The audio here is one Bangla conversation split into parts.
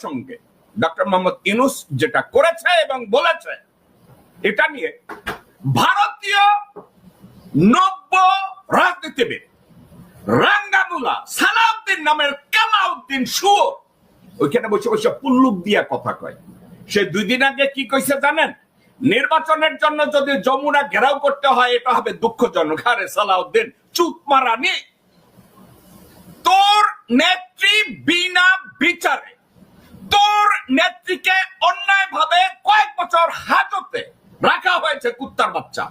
প্রসঙ্গে ডক্টর মোহাম্মদ ইনুস যেটা করেছে এবং বলেছে, এটা নিয়ে ভারতীয় নব্য রাজনীতিবিদ সালাউদ্দিন নামের সুর ওইখানে বসে বসে পুল্লুক দিয়া কথা কয়। সে দুই দিন আগে কি কইছে জানেন? নির্বাচনের জন্য যদি যমুনা ঘেরাও করতে হয়, এটা হবে দুঃখজনক। আরে সালাউদ্দিন, চুপ মারানি তোর নেত্রী বাচ্চা।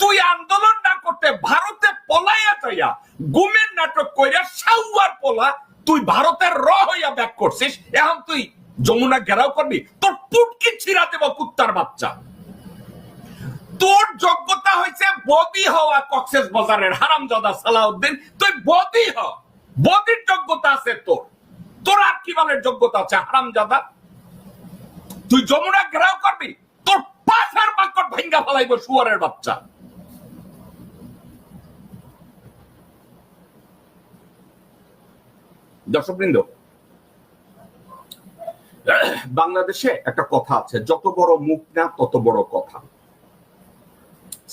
তুই আন্দোলন না করতে ভারতে পলাইয়া যাইয়া গুমের নাটক কইরা সাউয়ার পোলা তুই ভারতের র হইয়া ব্যাক করছিস এখন তুই যমুনা ঘেরাও করবি, তোর পুটকি ছিড়া দেব কুত্তার বাচ্চা। তোর যোগ্যতা হয়েছে বদি হওয়া কক্সেস বাজারের হারামজাদা সালাউদ্দিন, তুই বদি হ, বদির যোগ্যতা আছে তোর। তোর আর কি বলের যোগ্যতা আছে হারামজাদা? তুই যমুনা ঘেরাও করবি পাশের বাক্য ভেঙ্গা ফেলাইব শুয়ারের বাচ্চা। দর্শকবৃন্দ, বাংলাদেশে একটা কথা আছে, যত বড় মুখ না, তত বড় কথা।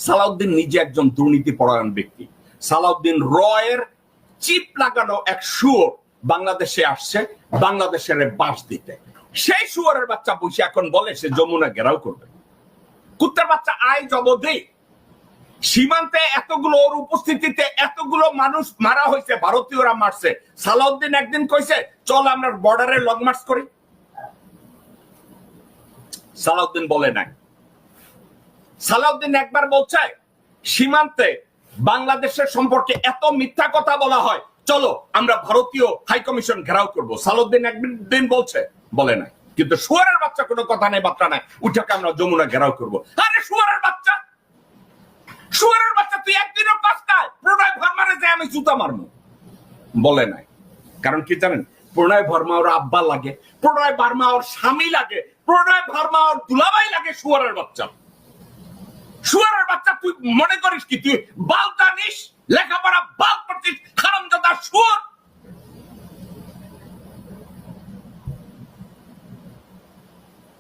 সালাউদ্দিন নিজে একজন দুর্নীতি পরায়ণ ব্যক্তি। সালাউদ্দিন রয়ের চিপ লাগানো এক শুয়োর বাংলাদেশে আসছে, বাংলাদেশের বাস দিতে। সেই শুয়ারের বাচ্চা বসে এখন বলে, সে যমুনা ঘেরাও করবে। কুত্তার বাচ্চা আয় জবদে সীমান্তে এতগুলো ওর উপস্থিতিতে এতগুলো মানুষ মারা হয়েছে, ভারতীয়রা মারছে। সালাউদ্দিন একদিন কইছে, চল আমরা বর্ডারে লং মার্চ করি। সালাউদ্দিন বলে নাই। সালাউদ্দিন একবার বলছে, সীমান্তে বাংলাদেশের সম্পর্কে এত মিথ্যা কথা বলা হয়, চলো আমরা ভারতীয় হাই কমিশন ঘেরাও করব। সালাউদ্দিন একদিন বলছে, বলে নাই। কিন্তু শুয়ারের বাচ্চা কোনো কথা নেই বার্তা নাই। উঠাকে আমরা যমুনা ঘেরাও করব। আরে শুয়ারের বাচ্চা! শুয়ারের বাচ্চা, তুই একদিনও কাজ নাই। প্রণয় ভার্মারে যে আমি জুতা মারবো বলে নাই। কারণ কি জানেন? প্রণয় ভার্মা ওর আব্বা লাগে, প্রণয় ভার্মা ওর স্বামী লাগে, প্রণয় ভার্মা ওর দুলাভাই লাগে শুয়ারের বাচ্চা। শুয়ারের বাচ্চা, তুই মনে করিস কি? তুই বাল জানিস লেখাপড়া বাল করছিস হারামজাদা শুয়ার।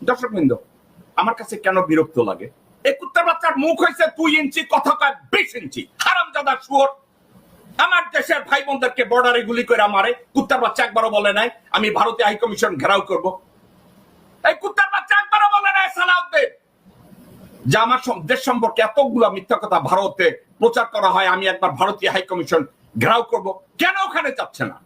দর্শক বৃন্দ, আমার কাছে কেন বিরক্ত লাগে? এই কুত্তার বাচ্চার মুখ হয়েছে দুই ইঞ্চি, কথা কয় বিশ ইঞ্চি। শুয়োর। আমার দেশের ভাই বোনদেরকে বর্ডারে গুলি করে মারে। কুত্তার বাচ্চা একবারও বলে নাই, আমি ভারতীয় হাই কমিশন ঘেরাও করব। এই কুত্তার বাচ্চা একবারও বলে নাই, সালাউদ্দিন। যে আমার দেশ সম্পর্কে এতগুলা মিথ্যা কথা ভারতে প্রচার করা হয়, আমি একবার ভারতীয় হাই কমিশন ঘেরাও করব। কেন ওখানে যাচ্ছে না?